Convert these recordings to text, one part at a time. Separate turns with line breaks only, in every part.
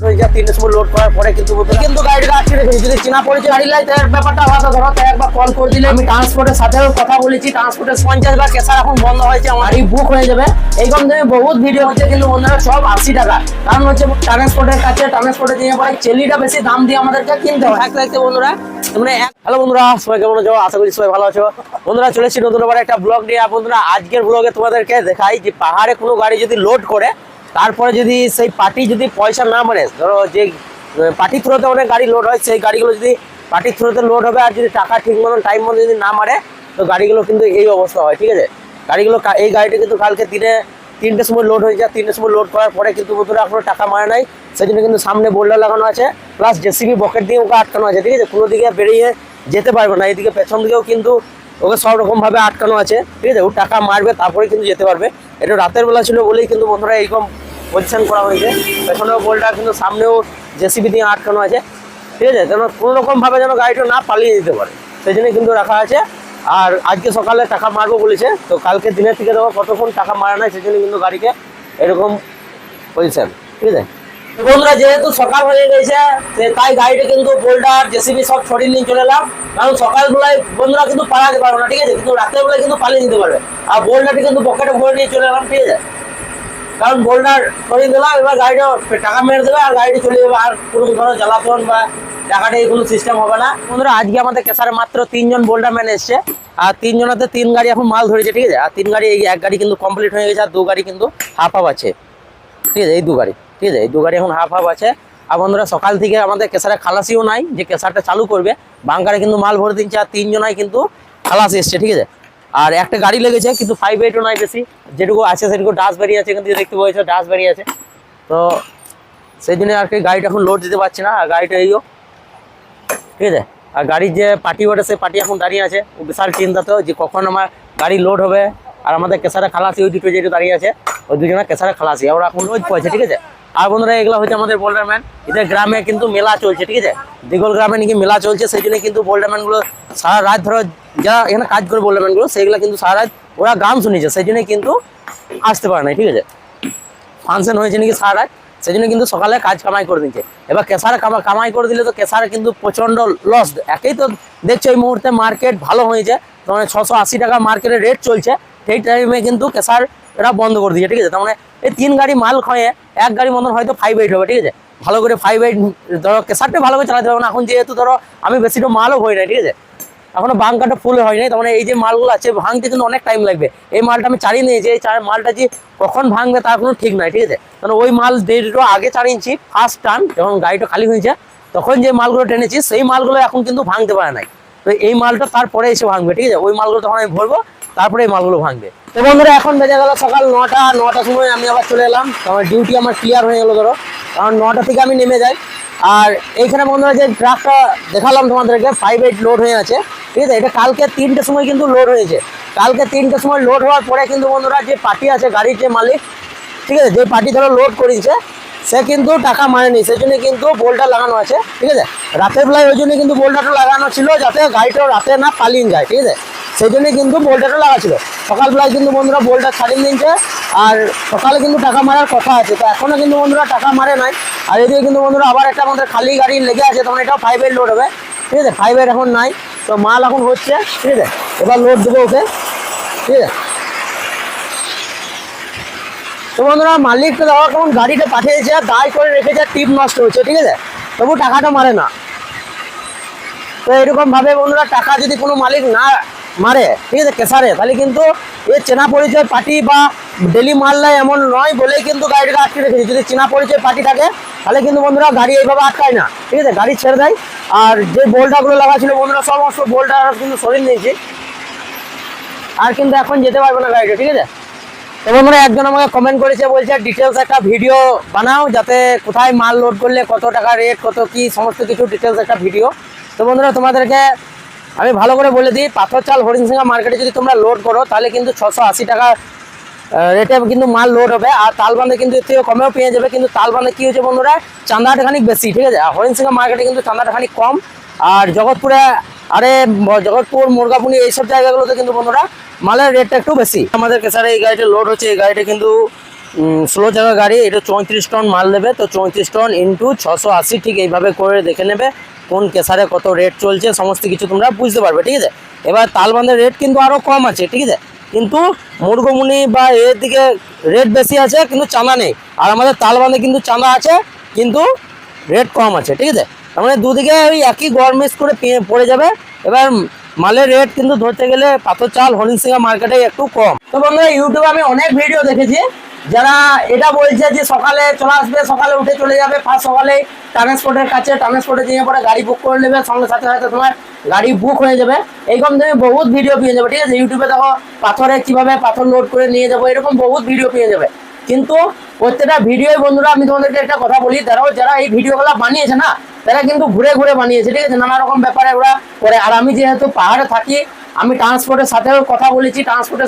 সময় লোড করার পরে কিন্তু কিন্তু গাড়িটা আটকে রেখেছি যদি চেনা পরিচয় গাড়ি লাই তার ব্যাপারটা আলাদা ধরো তাই একবার কল করে দিলে। আমি ট্রান্সপোর্টের সাথেও কথা বলেছি। ট্রান্সপোর্টের পঞ্চাশ বা কেসার এখন বন্ধ হয়েছে। আমার এই বুক হয়ে যাবে। এইরকম তুমি বহুত ভিডিও হচ্ছে কিন্তু বন্ধুরা সব আশি টাকা। কারণ হচ্ছে ট্রান্সপোর্টের কাছে ট্রান্সপোর্টে দিয়ে পরে চেলিটা বেশি দাম দিয়ে আমাদেরকে কিনতে হয়। থাকতে থাকতে বন্ধুরা। মানে হ্যালো বন্ধুরা সবাই কেমন আছো? আশা করি সবাই ভালো আছো। বন্ধুরা চলেছি নতুন একটা ব্লগ নিয়ে। বন্ধুরা আজকের ব্লগে তোমাদেরকে দেখাই যে পাহাড়ে কোনো গাড়ি যদি লোড করে তারপরে যদি সেই পার্টি যদি পয়সা না মানে ধরো যে পার্টি থ্রোতে অনেক গাড়ি লোড হয়, সেই গাড়িগুলো যদি পার্টি থ্রোতে লোড হবে আর যদি টাকা ঠিক মতন টাইম মতো যদি না মারে তো গাড়িগুলো কিন্তু এই অবস্থা হয়, ঠিক আছে? গাড়িগুলো এই গাড়িটা কিন্তু কালকে দিনে তিনটের সময় লোড হয়ে যায় তিনটের সময় লোড করার পরে কিন্তু বন্ধুরা এখনও টাকা মারে নাই সেই জন্য কিন্তু সামনে বোল্ডার লাগানো আছে প্লাস জেসিবি বকেট দিয়ে ওকে আটকানো আছে, ঠিক আছে? কোনো দিকে বেরিয়ে যেতে পারবে না, এদিকে পেছন দিকেও কিন্তু ওকে সব রকমভাবে আটকানো আছে, ঠিক আছে? ও টাকা মারবে, তারপরে কিন্তু যেতে পারবে। এটা রাতের বেলা ছিল বলেই কিন্তু বন্ধুরা এইরকম পজিশন করা হয়েছে। পেছনেও বলটা কিন্তু সামনেও জেসিবি দিয়ে আটকানো আছে। ঠিক আছে? যেন কোনো রকম ভাবে যেন গাড়িটা না পালিয়ে দিতে পারে। সেই জন্য কিন্তু রাখা আছে। আর আজকে সকালে টাকা মারবো বলেছে। তো কালকে দিনের থেকে দেখো কতক্ষণ টাকা মারা নাই, সেই জন্য কিন্তু গাড়িকে এরকম পজিশন ঠিক আছে? বন্ধুরা, যেহেতু সকাল হয়ে গেছে তাই গাড়িটা কিন্তু বোল্ডার, জেসিবি সব সরিয়ে নিয়ে চলে এলাম। কারণ সকালবেলায় বন্ধুরা কিন্তু পালাতে পারবে না, ঠিক আছে? কিন্তু রাতের বেলায় কিন্তু পালিয়ে নিতে পারবে। আর বোল্ডারটি কিন্তু পকেটে ভরে নিয়ে চলে এলাম, ঠিক আছে? কারণ বোল্ডার সরিয়ে দিলাম, এবার গাড়িটা টাকা মেরে দেবে আর গাড়িটা চলে যাবে। আর কোনো ধরো জ্বালাতন বা টাকাটা কোনো সিস্টেম হবে না। বন্ধুরা, আজকে আমাদের কেসারে মাত্র তিনজন বোল্ডার ম্যান এসছে। আর তিনজনাতে তিন গাড়ি এখন মাল ধরেছে, ঠিক আছে? আর তিন গাড়ি, এই এক গাড়ি কিন্তু কমপ্লিট হয়ে গেছে, আর দু গাড়ি কিন্তু হাফ হাফ আছে। ঠিক আছে, এই দু গাড়ি। ঠিক আছে? এই দু গাড়ি এখন হাফ হাফ আছে। আর বন্ধুরা, সকাল থেকে আমাদের কেসারে খালাসিও নাই, যে কেসারটা চালু করবে। বাংকারে কিন্তু মাল ভরে দিচ্ছে আর তিনজনাই কিন্তু খালাস এসছে, ঠিক আছে? আর একটা গাড়ি লেগেছে, কিন্তু ফাইভ এইটও নাই বেশি। যেটুকু আছে, সেটুকু ডাস বেরিয়ে আছে, কিন্তু দেখতে পাচ্ছ ডাস বেরিয়ে আছে। তো সেই জন্য আর কি গাড়িটা এখন লোড দিতে পারছি না, আর গাড়িটা এইও ঠিক আছে? আর গাড়ির যে পার্টি ওঠে সেই পার্টি এখন দাঁড়িয়ে আছে। বিশাল চিন্তা তো, যে কখন আমার গাড়ি লোড হবে। আর আমাদের কেসারে খালাসি ওই দুটো যেটা দাঁড়িয়ে আছে, ওই দুজনের কেসারে খালাসি। ওরা এখন রোজ পড়ছে ঠিক আছে? আর বন্ধুরা, এগুলো হচ্ছে আমাদের বোল্ডারম্যান এদের গ্রামে কিন্তু মেলা চলছে, ঠিক আছে? দিগল গ্রামে নাকি মেলা চলছে, সেই জন্য কিন্তু বোল্ডারম্যানগুলো সারা রাত ধরো যারা এখানে কাজ করে বোল্ডারম্যানগুলো সেইগুলো কিন্তু সারা রাত ওরা গান শুনেছে, সেই জন্য কিন্তু আসতে পারে না ঠিক আছে? ফাংশন হয়েছে নাকি সারা রাত, সেই জন্য কিন্তু সকালে কাজ কামাই করে দিচ্ছে এবার কেসারে কামা- কামাই করে দিলে তো কেসারে কিন্তু প্রচণ্ড লস একেই তো দেখছ এই মুহূর্তে মার্কেট ভালো হয়েছে তো মানে ছশো আশি টাকা মার্কেটে রেট চলছে, সেই টাইমে কিন্তু কেসার এরা বন্ধ করে দিয়েছে ঠিক আছে? তার মানে এই তিন গাড়ি মাল খয়ে এক গাড়ি মতন হয়তো ফাইভ এইট হবে, ঠিক আছে? ভালো করে ফাইভ এইট ধরো কেসারটা ভালো করে চালাতে পারবে না। এখন যেহেতু ধরো, আমি বেশিটা মালও হই না ঠিক আছে? এখনও বাংকাটা ফুল হয় নাই তার মানে এই যে মালগুলো আছে, ভাঙতে কিন্তু অনেক টাইম লাগবে। এই মালটা আমি চালিয়ে নিয়েছি, এই মালটা যে কখন ভাঙবে তার কোনো ঠিক নাই, ঠিক আছে? কারণ ওই মাল দেড় আগে চালিয়েছি ফার্স্ট টান যখন গাড়িটা খালি হয়েছে, তখন যে মালগুলো টেনেছি, সেই মালগুলো এখন কিন্তু ভাঙতে পারে নাই। তো এই মালটা তারপরে এসে ভাঙবে, ঠিক আছে? ওই মালগুলো তখন আমি ভরবো, তারপরে এই মালগুলো ভাঙবে। তো বন্ধুরা, এখন বেজে গেল সকাল নটা। নটার সময় আমি আবার চলে এলাম। আমার ডিউটি আমার ক্লিয়ার হয়ে গেলো, ধরো। কারণ নটা থেকে আমি নেমে যাই। আর এইখানে বন্ধুরা, যে ট্রাকটা দেখালাম তোমাদেরকে ফাইভ এইট লোড হয়ে আছে। ঠিক আছে? এটা কালকে তিনটের সময় কিন্তু লোড হয়েছে। কালকে তিনটের সময় লোড হওয়ার পরে কিন্তু বন্ধুরা, যে পার্টি আছে, গাড়ির যে মালিক, ঠিক আছে? যে পার্টি ধরো লোড করেছে সে কিন্তু টাকা মানেনি সেই জন্য কিন্তু বোল্টটা লাগানো আছে। ঠিক আছে? রাতের বেলায় ওই জন্য কিন্তু বোল্টাটা লাগানো ছিল যাতে গাড়িটা রাতে না পালিয়ে যায়। ঠিক আছে? সেই জন্য কিন্তু বোল্টাটা লাগা ছিল সকালবেলায় কিন্তু বন্ধুরা বোল্টটা ছাড়িয়ে নিয়েছে, আর সকালে কিন্তু টাকা মারার কথা আছে। তো এখনও কিন্তু বন্ধুরা টাকা মারে নাই। আর এদিকে কিন্তু বন্ধুরা আবার একটা আমাদের খালি গাড়ি লেগে আছে, তখন এটাও ফাইভের লোড হবে। ঠিক আছে? ফাইভের এখন নাই। তো মাল এখন হচ্ছে, ঠিক আছে? এবার লোড দেবো ওকে। ঠিক আছে? তো বন্ধুরা মালিক তো দেখো কেমন গাড়িটা পাঠিয়েছে দায় করে রেখেছে টিপ নষ্ট হচ্ছে, ঠিক আছে? তবু টাকাটা মারে না। তো এরকমভাবে বন্ধুরা টাকা যদি কোনো মালিক না মারে, ঠিক আছে কেসারে তাহলে কিন্তু এ চেনা পরিচয় পার্টি বা ডেলি মাল নেয় এমন নয় বলেই কিন্তু গাড়িটা আটকে রেখেছে। যদি চেনা পরিচয় পার্টি থাকে, তাহলে কিন্তু বন্ধুরা গাড়ি এইভাবে আটকায় না, ঠিক আছে, গাড়ি ছেড়ে দেয়। আর যে বোল্টাগুলো লাগা ছিল বন্ধুরা, সমস্ত বোল্টা কিন্তু সরিয়ে নিয়েছি। আর কিন্তু এখন যেতে পারবে না গাড়িটা, ঠিক আছে? তো বন্ধুরা, একজন আমাকে কমেন্ট করেছে, বলছে ডিটেলস একটা ভিডিও বানাও, যাতে কোথায় মাল লোড করলে কত টাকা রেট কত কি, সমস্ত কিছু ডিটেলস একটা ভিডিও তো বন্ধুরা, তোমাদেরকে আমি ভালো করে বলে দিই, পাথর চাল হরিণসিংহা মার্কেটে যদি তোমরা লোড করো, তাহলে কিন্তু ছশো আশি টাকা রেটে কিন্তু মাল লোড হবে। আর তালবান্ধে কিন্তু এর থেকে কমেও পেয়ে যাবে। কিন্তু তালবান্ধে কী হচ্ছে বন্ধুরা? চাঁদাটা খানিক বেশি, ঠিক আছে? আর হরিণসিংহা মার্কেটে কিন্তু চাঁদাটা খানিক কম। আর জগৎপুরে, আরে, জগৎপুর, মুরগাপুনি এইসব জায়গাগুলোতে কিন্তু বন্ধুরা মালের রেটটা একটু বেশি। আমাদের কেসারে এই গাড়িটা লোড হচ্ছে, এই গাড়িটা কিন্তু ষোলো চাকা গাড়ি, এটা চৌত্রিশ টন মাল দেবে তো চৌত্রিশ টন ইন্টু ছশো আশি ঠিক এইভাবে করে দেখে নেবে কোন কেসারে কত রেট চলছে, সমস্ত কিছু তোমরা বুঝতে পারবে, ঠিক আছে? এবার তালবান্ধের রেট কিন্তু আরও কম আছে, ঠিক আছে? কিন্তু মুরগমুনি বা এর দিকে রেট বেশি আছে, কিন্তু চাঁদা নেই। আর আমাদের তালবান্ধে কিন্তু চাঁদা আছে, কিন্তু রেট কম আছে, ঠিক আছে? তার মানে দুদিকে ওই একই গরমেস করে পড়ে যাবে। এবার মালের রেট কিন্তু ধরতে গেলে পাথর চাল হরিণসিংহা মার্কেটে একটু কম। তো বন্ধুরা ইউটিউবে আমি অনেক ভিডিও দেখেছি। যারা এটা বলছে যে সকালে চলে আসবে, সকালে উঠে চলে যাবে ফার্স্ট সকালে ট্রান্সপোর্টের কাছে ট্রান্সপোর্টে দিয়ে পরে গাড়ি বুক করে নেবে, সঙ্গে সাথে সাথে তোমার গাড়ি বুক হয়ে যাবে। এইরকম তুমি বহুত ভিডিও পেয়ে যাবে, ঠিক আছে? ইউটিউবে দেখো পাথরে কীভাবে পাথর লোড করে নিয়ে যাব, এরকম বহুত ভিডিও পেয়ে যাবে। কিন্তু প্রত্যেকটা ভিডিও বন্ধুরা, আমি তোমাদেরকে একটা কথা বলি তারাও যারা এই ভিডিওগুলো বানিয়েছে না, তারা কিন্তু ঘুরে ঘুরে বানিয়েছে, ঠিক আছে? নানা রকম ব্যাপারে ওরা করে। আর আমি যেহেতু পাহাড়ে থাকি, আমি ট্রান্সপোর্টের সাথেও কথা বলেছি ট্রান্সপোর্টে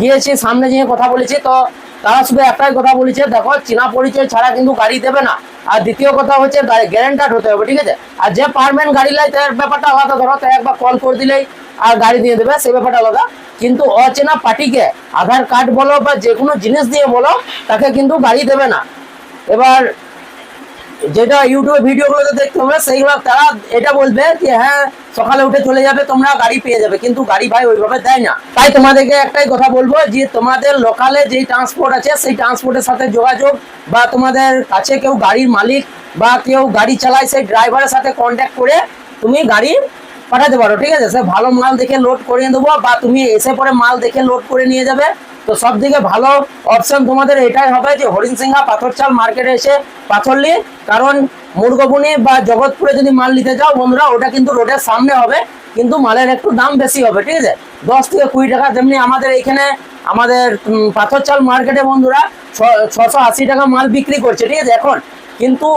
গিয়েছি, সামনে গিয়ে কথা বলেছি, তো তারা শুধু একটাই কথা বলেছে, দেখো, চীনা পরিচয় ছাড়া কিন্তু গাড়ি দেবে না। আর দ্বিতীয় কথা হচ্ছে গ্যারেন্টার হতে হবে, ঠিক আছে? আর যে পারমেন্ট গাড়ি লাই তার ব্যাপারটা আলাদা। ধরো, তাই একবার কল করে দিলেই আর গাড়ি দিয়ে দেবে সে ব্যাপারটা আলাদা। কিন্তু অচেনা পার্টিকে আধার কার্ড বলো বা যে কোনো জিনিস দিয়ে বলো, তাকে কিন্তু গাড়ি দেবে না। এবার যেটা ইউটিউবে ভিডিওগুলোতে দেখতে হবে সেইগুলো তারা এটা বলবে যে হ্যাঁ সকালে উঠে চলে যাবে, তোমরা গাড়ি পেয়ে যাবে। কিন্তু গাড়ি ভাই ওইভাবে দেয় না। তাই তোমাদেরকে একটাই কথা বলব যে, তোমাদের লোকালে যেই ট্রান্সপোর্ট আছে, সেই ট্রান্সপোর্টের সাথে যোগাযোগ বা তোমাদের কাছে কেউ গাড়ির মালিক বা কেউ গাড়ি চালায়, সেই ড্রাইভারের সাথে কন্ট্যাক্ট করে তুমি গাড়ি পাঠাতে পারো, ঠিক আছে? সে ভালো মাল দেখে লোড করিয়ে দেবো বা তুমি এসে পরে মাল দেখে লোড করে নিয়ে যাবে। তো সব থেকে ভালো অপশন তোমাদের এটাই হবে যে হরিণ সিংহা পাথরচাল মার্কেটে এসে পাথর নিয়ে, কারণ মুরগবনি বা জগৎপুরে যদি মাল নিতে যাও বন্ধুরা, ওটা কিন্তু রোডের সামনে হবে, কিন্তু মালের একটু দাম বেশি হবে, ঠিক আছে? দশ থেকে কুড়ি টাকা যেমনি আমাদের এখানে আমাদের পাথর চাল মার্কেটে বন্ধুরা ছশো আশি টাকা মাল বিক্রি করছে, ঠিক আছে? এখন কিন্তু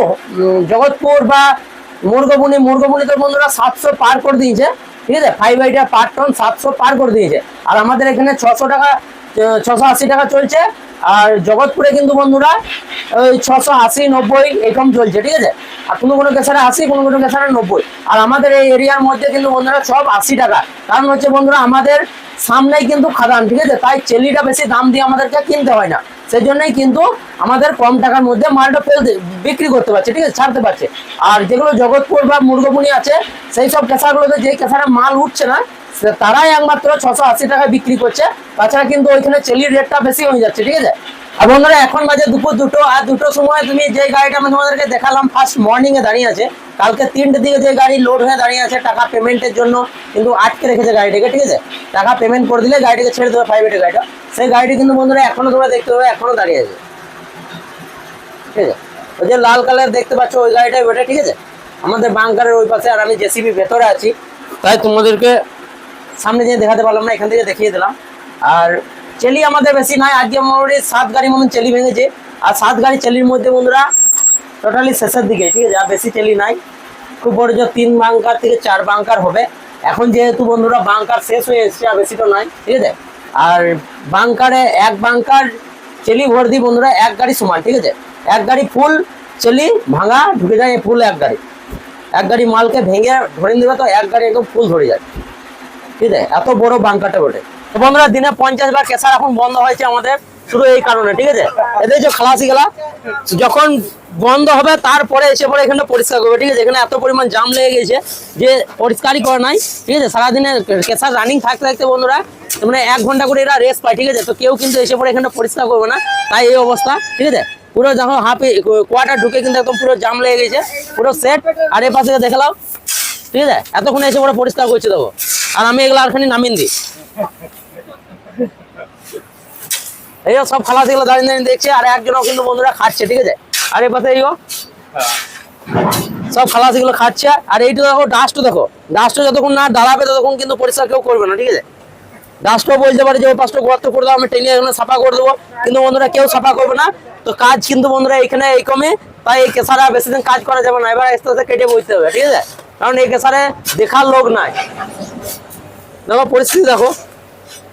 জগৎপুর বা মুরগবুনি মুরগবুনি তো বন্ধুরা সাতশো পার করে দিয়েছে, ঠিক আছে? ফাইভ আইটা পার টন সাতশো পার করে দিয়েছে, আর আমাদের এখানে ছশো টাকা ছশো আশি টাকা চলছে। আর জগৎপুরে কিন্তু বন্ধুরা, ওই ছশো আশি, নব্বই এরকম চলছে, ঠিক আছে? আর কোনো কোনো কেসারে আশি, কোনো কোনো কেসারে নব্বই। আর আমাদের এই এরিয়ার মধ্যে কিন্তু বন্ধুরা সব আশি টাকা। কারণ হচ্ছে বন্ধুরা, আমাদের সামনেই কিন্তু খাদান, ঠিক আছে? তাই চেলিটা বেশি দাম দিয়ে আমাদেরকে কিনতে হয় না। সেই জন্যই কিন্তু আমাদের কম টাকার মধ্যে মালটা ফেলতে বিক্রি করতে পারছে, ঠিক আছে? ছাড়তে পারছে। আর যেগুলো জগৎপুর বা মুরগপুনি আছে, সেই সব কেঁচাগুলোতে যে কেঁচারা মাল উঠছে না তারাই একমাত্র ছশো আশি টাকায় বিক্রি করছে। তাছাড়া কিন্তু ওইখানে চেলির রেটটা বেশি হয়ে যাচ্ছে, ঠিক আছে? আর বন্ধুরা, এখন বাজে দুপুর দুটো, আর দুটোর সময় তুমি যে গাড়িটা আমি তোমাদেরকে দেখালাম ফার্স্ট মর্নিং এ দাঁড়িয়ে আছে। কালকে তিনটে দিকে যে গাড়ি লোড হয়ে দাঁড়িয়ে আছে, টাকা পেমেন্টের জন্য কিন্তু আটকে রেখেছে গাড়িটাকে, ঠিক আছে? টাকা পেমেন্ট করে দিলে গাড়িটাকে ছেড়ে দেবে প্রাইভেট গাড়িটা। সেই গাড়িটি কিন্তু বন্ধুরা, এখনও তোমরা দেখতে পাবে, এখনও দাঁড়িয়ে আছে। ঠিক আছে? ওই যে লাল কালার দেখতে পাচ্ছ, ওই গাড়িটাই ওটা, ঠিক আছে? আমাদের বাংকারের ওই পাশে, আর আমি জেসিবি ভেতরে আছি। তাই তোমাদেরকে সামনে যেয়ে দেখাতে পারলাম না, এখান থেকে দেখিয়ে দিলাম। আর চেলি আমাদের বেশি নাই, আজকে মোটামুটি সাত গাড়ি মতন চেলি ভেঙেছে। আর সাত গাড়ি চেলির মধ্যে বন্ধুরা টোটালি শেষের দিকে, ঠিক আছে? আর বেশি চেলি নাই। খুব বড় যে তিন বাংকার থেকে চার বাংকার হবে। এখন যেহেতু বন্ধুরা বাংকার শেষ হয়ে এসছে, আর বেশি তো নাই, ঠিক আছে? আর বাংকারে এক বাংকার চেলি ভর্তি বন্ধুরা, এক গাড়ি সমান, ঠিক আছে? এক গাড়ি ফুল চেলি ভাঙা, ঢুকে যায় ফুল এক গাড়ি। এক গাড়ি মালকে ভেঙে ধরে দেবে তো এক গাড়ি একদম ফুল ধরে যায়। ঠিক আছে এত বড় বাংকারটা তো বন্ধুরা, দিনে পঞ্চাশ বার কেসার এখন বন্ধ হয়েছে আমাদের, শুধু এই কারণে, ঠিক আছে? এদের যে খালাসি গেলা যখন বন্ধ হবে, তারপরে এসে পরে এখানে পরিষ্কার করবে, ঠিক আছে? এখানে এত পরিমাণ জাম লেগে গেছে যে পরিষ্কারই করে নাই, ঠিক আছে? সারাদিনে কেসার রানিং থাকতে থাকতে বন্ধুরা মানে এক ঘণ্টা করে এরা রেস্ট পায়, ঠিক আছে? তো কেউ কিন্তু এসে পরে এখানে পরিষ্কার করবে না, তাই এই অবস্থা, ঠিক আছে? পুরো দেখো, হাফে কোয়ার্টার ঢুকে কিন্তু একদম পুরো জাম লেগে গেছে, পুরো সেট আর এ পাশে দেখালাম ঠিক আছে? এতক্ষণ এসে পরে পরিষ্কার করছে দেবো আর আমি এগুলো আরখানি নামিয়ে দিই। এই সব খালাস এগুলো দাঁড়িয়ে দাঁড়িয়ে দেখছে, আর একজনও কিন্তু বন্ধুরা খাচ্ছে, ঠিক আছে? আর এই পাশে সব খালাস এগুলো খাচ্ছে, আর এইটা দেখো ডাস্টও দেখো। ডাস্টও যতক্ষণ না দাঁড়াবে ততক্ষণ কিন্তু পরিষ্কার কেউ করবে না, ঠিক আছে? ডাস্টও বলতে পারে যে ওই পাঁচটা গর্ত করে দেবো আমি টেনে এখানে সাফা করে দেবো। কিন্তু বন্ধুরা কেউ সাফা করবে না। তো কাজ কিন্তু বন্ধুরা এখানে এই কমে, তাই এই কেসারা বেশি দিন কাজ করা যাবে না। এবার আস্তে আস্তে কেটে বইতে হবে, ঠিক আছে? কারণ এই কেসারে দেখার লোক নাই। দেখো পরিস্থিতি দেখো।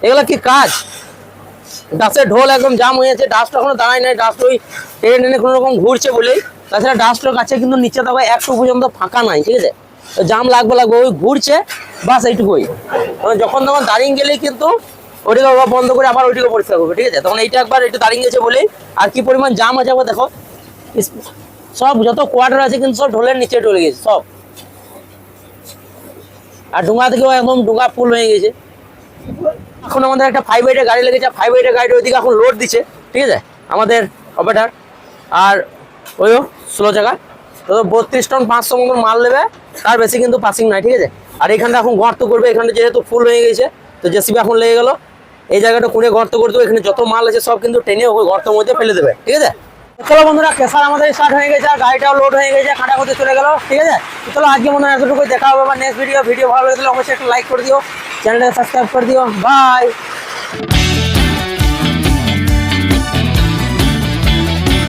এগুলো কি কাজ? ডাস্টের ঢোল একদম জাম হয়ে আছে ডাস্ট এখনও দাঁড়ায় নাই ডাস্ট ওই টেনে টেনে কোনো রকম ঘুরছে বলেই। তাছাড়া ডাস্টের কাছে কিন্তু নিচে দেখো একটু পর্যন্ত ফাঁকা নাই, ঠিক আছে? জাম লাগবে লাগবে, ওই ঘুরছে, বাস এইটুকুই। যখন তখন দাঁড়িয়ে গেলেই কিন্তু ওইটাকে বন্ধ করে আবার ওইটাকে পরিষ্কার করবে, ঠিক আছে? তখন এইটা একবার একটু দাঁড়িয়ে গেছে বলেই। আর কি পরিমাণ জাম আছে দেখো। সব যত কোয়ার্টার আছে কিন্তু সব ঢোলের নিচে ঢলে গেছে, সব। আর ডুঙ্গা থেকেও একদম ডুঙ্গা ফুল হয়ে গেছে। এখন আমাদের একটা ফাইভ এইটের গাড়ি লেগেছে ফাইভ এইটের গাড়িটা ওইদিকে এখন লোড দিচ্ছে, ঠিক আছে? আমাদের অপারেটার আর ওইও ষোলো চাকা। তো বত্রিশ টন পাঁচশো মতন মাল নেবে, তার বেশি কিন্তু পাসিং নাই, ঠিক আছে? আর এখানটা এখন গর্ত করবে, এখানটা যেহেতু ফুল হয়ে গেছে, তো জেসিবি এখন লেগে গেলো। এই জায়গাটা কুড়ে গর্ত করে দেবো, এখানে যত মাল আছে সব কিন্তু টেনে ওই গর্তের মধ্যে ফেলে দেবে, ঠিক আছে? চলো বন্ধুরা কেসার আমাদের স্টার্ট হয়ে গেছে, আর গাড়িটাও লোড হয়ে গেছে কাটা করতে চলে গেল, ঠিক আছে? তো চলো আজকে মনে হয় এতটুকু দেখা হবে বা নেক্সট ভিডিও ভিডিও ভালো লাগলে অবশ্যই একটা লাইক করে দিও চ্যানেলটা সাবস্ক্রাইব করে দিও বাই